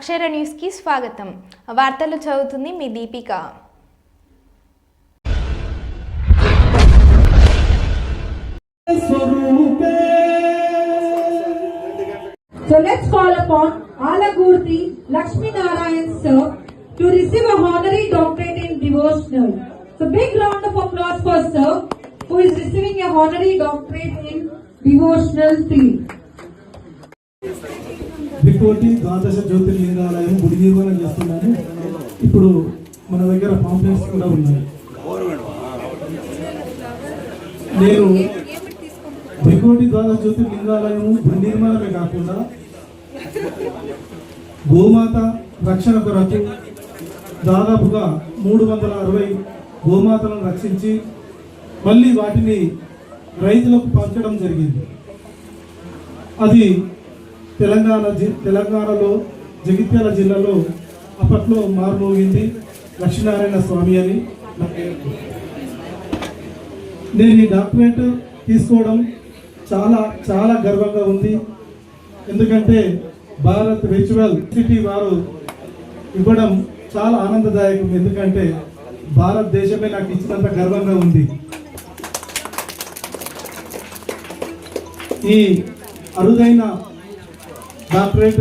అక్షర న్యూస్కి స్వాగతం వార్తలు చదువుతుంది మీ Deepika So let's call upon Alagurti Lakshmi Narayan sir to receive a honorary doctorate in devotional. So big round of applause for sir who is receiving a honorary doctorate in devotional field. బికోటి ద్వాదశ జ్యోతిర్లింగాలయం గుడి నిర్మాణం చేస్తున్నాను. ఇప్పుడు మన దగ్గర pamphlets కూడా ఉన్నాయి. నేను త్రికోటి ద్వాదశ జ్యోతిర్లింగాలయం గుడి నిర్మాణమే కాకుండా గోమాత రక్షణ కొరకు దాదాపుగా మూడు వందల అరవై గోమాతలను రక్షించి మళ్ళీ వాటిని రైతులకు పంచడం జరిగింది. అది తెలంగాణ తెలంగాణలో జగిత్యాల జిల్లాలో అప్పట్లో మారుమోగింది లక్ష్మీనారాయణ స్వామి అని నా పేరు. నేను ఈ డాక్టరేట్ తీసుకోవడం చాలా చాలా గర్వంగా ఉంది. ఎందుకంటే భారత్ విర్చువల్ సిటీ వారు ఇవ్వడం చాలా ఆనందదాయకం. ఎందుకంటే భారతదేశమే నాకు ఇచ్చినంత గర్వంగా ఉంది. ఈ అరుదైన డాక్టరేట్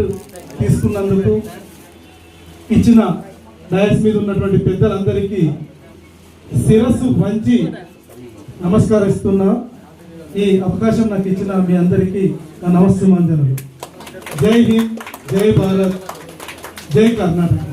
తీసుకున్నందుకు ఇచ్చిన డయస్ మీద ఉన్నటువంటి పెద్దలందరికీ శిరస్సు వంచి నమస్కరిస్తున్నా. ఈ అవకాశం నాకు ఇచ్చిన మీ అందరికీ నా నమస్సుమాంజనులు జై హింద్ జై భారత్ జై కర్ణాటక.